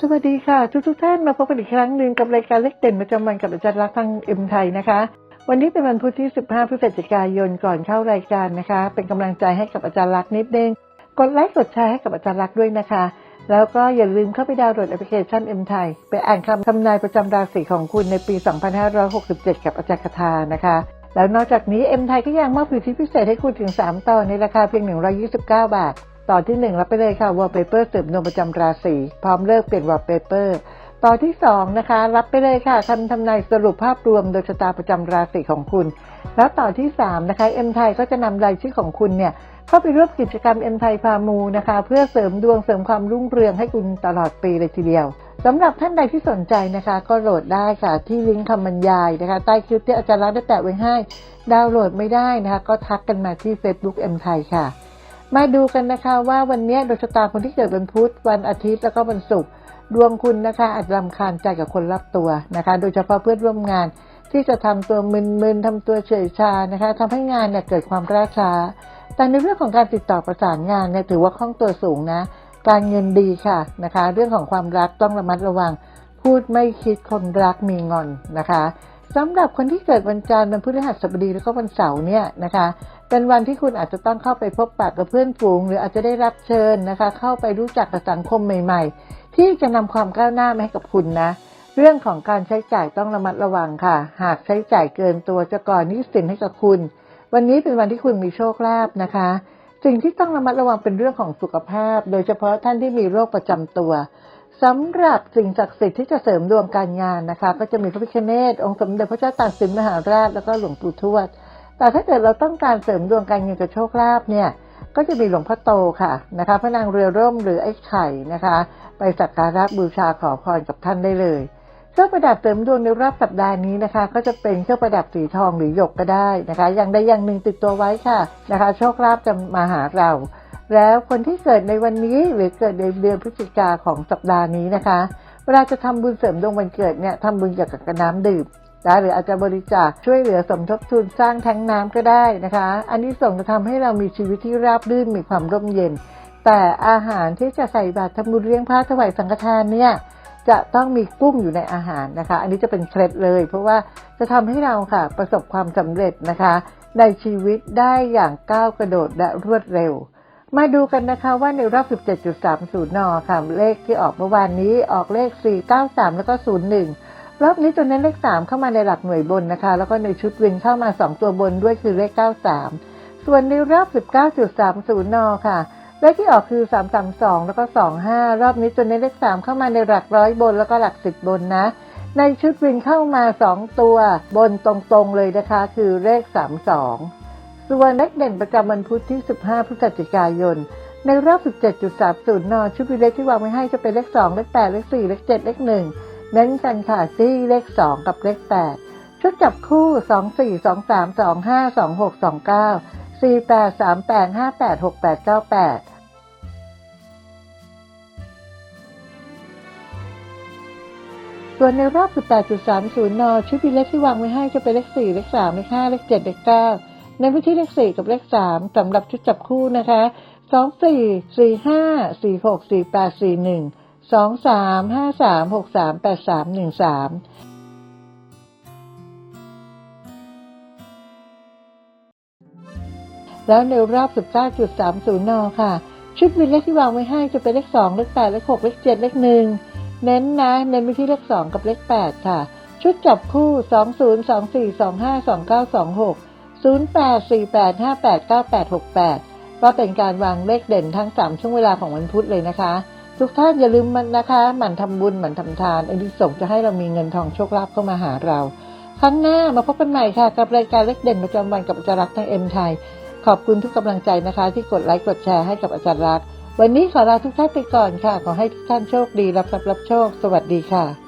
สวัสดีค่ะ ทุกทุกท่านมาพบกันอีกครั้งหนึ่งกับรายการเล็กเด่นประจำวันกับอาจารย์รักทางเอ็มไทยนะคะ วันนี้เป็นวันพุธที่ 15 พฤศจิกายนก่อนเข้ารายการนะคะ เป็นกำลังใจให้กับอาจารย์รักนิดนึงกดไลค์กดแชร์ให้กับอาจารย์รักด้วยนะคะ แล้วก็อย่าลืมเข้าไปดาวน์โหลดแอปพลิเคชันเอ็มไทยไปอ่านคำทำนายประจำราศีของคุณในปี 2567 กับอาจารย์คาทานะคะแล้วนอกจากนี้เอ็มไทยก็ยังมอบสิทธิพิเศษให้คุณถึง 3 ตอนในราคาเพียง 129 บาท ต่อนที่ 1 รับไปเลยค่ะ wallpaper เสริมดวงประจำราศีพร้อมเลิกเปลี่ยน wallpaper ต่อนที่ 2 นะคะ รับไปเลยค่ะคำทำนายสรุปภาพรวมโดยชะตาประจำราศีของคุณ แล้วต่อนที่ 3 นะคะเอ็มไทยก็จะนำรายชื่อของคุณเนี่ยเข้าไปร่วมกิจกรรมเอ็มไทยพามูนะคะ เพื่อเสริมดวงเสริมความรุ่งเรืองให้คุณตลอดปีเลยทีเดียวสำหรับท่านใดที่สนใจนะคะ ก็โหลดได้ค่ะ ที่ลิงก์คำบรรยายนะคะ ใต้คลิปที่อาจารย์รักได้แปะไว้ให้ ดาวน์โหลดไม่ได้นะคะ ก็ทักกันมาที่ Facebook เอ็มไทยค่ะ มาดูกันนะคะว่าวันนี้ดวงชะตาคนที่เกิดวันพุธวันอาทิตย์แล้วก็วันศุกร์ดวงคุณนะคะ อาจจะรำคาญใจกับคนรอบตัวนะคะ โดยเฉพาะเพื่อนร่วมงานที่จะทำตัวมึนๆทำตัวเฉยชานะคะทำให้งานเนี่ยเกิดความล่าช้า แต่ในเรื่องของการติดต่อประสานงานเนี่ยถือว่าคล่องตัวสูงนะ การเงินดีค่ะนะคะ เรื่องของความรักต้องระมัดระวัง พูดไม่คิดคนรักมีงอนนะคะสำหรับคนที่เกิดวันจันทร์วันพฤหัสบดีแล้วก็วันเสาร์เนี่ยนะคะ เป็นวันที่คุณอาจจะต้องเข้าไปพบปะกับเพื่อนฝูง หรืออาจจะได้รับเชิญนะคะ เข้าไปรู้จักกับสังคมใหม่ๆ ที่จะนำความก้าวหน้ามาให้กับคุณนะ เรื่องของการใช้จ่ายต้องระมัดระวังค่ะ หากใช้จ่ายเกินตัวจะก่อหนี้สินให้กับคุณ วันนี้เป็นวันที่คุณมีโชคลาภนะคะ สิ่งที่ต้องระมัดระวังเป็นเรื่องของสุขภาพ โดยเฉพาะท่านที่มีโรคประจำตัวสำหรับสิ่งศักดิ์สิทธิ์ที่จะเสริมดวงการงานนะคะ ก็จะมีพระพิฆเนศองค์สมเด็จพระเจ้าตากสินมหาราชแล้วก็หลวงปู่ทวด แต่ถ้าเกิดเราต้องการเสริมดวงการเงินกับโชคลาภเนี่ย ก็จะมีหลวงพ่อโตค่ะนะคะ พระนางเรือร่มหรือไอ้ไข่นะคะ ไปสักการะบูชาขอพรกับท่านได้เลยเครื่องประดับเสริมดวงในรอบสัปดาห์นี้นะคะ ก็จะเป็นเครื่องประดับสีทองหรือหยกก็ได้นะคะ อย่างใดอย่างหนึ่งติดตัวไว้ค่ะนะคะ โชคลาภจะมาหาเรา แล้วคนที่เกิดในวันนี้หรือเกิดในเดือนพฤศจิกาของสัปดาห์นี้นะคะเวลาจะทำบุญเสริมดวงวันเกิดเนี่ยทำบุญเกี่ยวกับน้ำดื่ม นะหรืออาจจะบริจาคช่วยเหลือสมทบทุนสร้างแท้งน้ำก็ได้นะคะ อันนี้ส่งจะทำให้เรามีชีวิตที่ราบรื่นมีความร่มเย็น แต่อาหารที่จะใส่บาตรทำบุญเลี้ยงพระถวายสังฆทานเนี่ยจะต้องมีกุ้งอยู่ในอาหารนะคะ อันนี้จะเป็นเคล็ดเลย เพราะว่าจะทำให้เราค่ะประสบความสำเร็จนะคะ ในชีวิตได้อย่างก้าวกระโดดและรวดเร็ว มาดูกันนะคะว่าในรอบ 17.30 น ค่ะ เลขที่ออกเมื่อวานนี้ออกเลข 493 แล้วก็ 01 รอบนี้ตัวนั้นเลข3เข้ามาในหลักหน่วยบนนะคะ แล้วก็ในชุดวินเข้ามา2ตัวบนด้วยคือเลข93ส่วนในรอบ19.30นค่ะเลขที่ออกคือ332แล้วก็25รอบนี้ตัวเลข3เข้ามาในหลักร้อยบนแล้วก็หลัก10บนนะ ในชุดวินเข้ามา2ตัวบนตรงๆเลยนะคะ คือเลข32ส่วนเลขเด่นประจำวันพุธที่ 15 พฤศจิกายน ในรอบ 17.30 น ชุดวินเลขที่วางไว้ให้จะเป็นเลข 2 เลข 8 เลข 4 เลข 7 เลข 1 เน้นกันค่ะที่เลข 2 กับเลข 8 ชุดจับคู่ 2 4 2 3 2 5 2 6 2 9 4 8 3 8 5 8 6 8 9 8ส่วนในรอบ 18.30 น ชุดวินเลขที่วางไว้ให้จะเป็นเลข 4 เลข 3 เลข 5 เลข 7 เลข 9 ในพื้นที่เลข 4 กับเลข 3สำหรับชุดจับคู่นะคะ 2 4 4 5 4 6 4 8 4 1 2 3 5 3 6 3 8 3 1 3แปดสามหนึ่งสามแล้วในรอบ 19.30 น ค่ะ ชุดวินเลขที่วางไว้ให้จะเป็นเลข 2 เลข 8 เลข 6 เลข 7 เลข 1 เน้นนะ เน้นไปที่เลข 2 กับเลข 8 ค่ะ ชุดจับคู่ 2 0 2 4 2 5 2 9 2 6 0 8 4 8 5 8 9 8 6 8ก็เป็นการวางเลขเด่นทั้ง 3 ช่วงเวลาของวันพุธเลยนะคะ ทุกท่านอย่าลืมมันนะคะหมั่นทำบุญหมั่นทำทานอันนี้ส่งจะให้เรามีเงินทองโชคลาภเข้ามาหาเรา ครั้งหน้ามาพบกันใหม่ค่ะ กับรายการเล็กเด่นประจำวันกับอาจารย์รักทางเอ็มไทย ขอบคุณทุกกำลังใจนะคะ ที่กดไลค์กดแชร์ให้กับอาจารย์รัก วันนี้ขอลาทุกท่านไปก่อนค่ะ ขอให้ทุกท่านโชคดีรับทรัพย์รับโชค สวัสดีค่ะ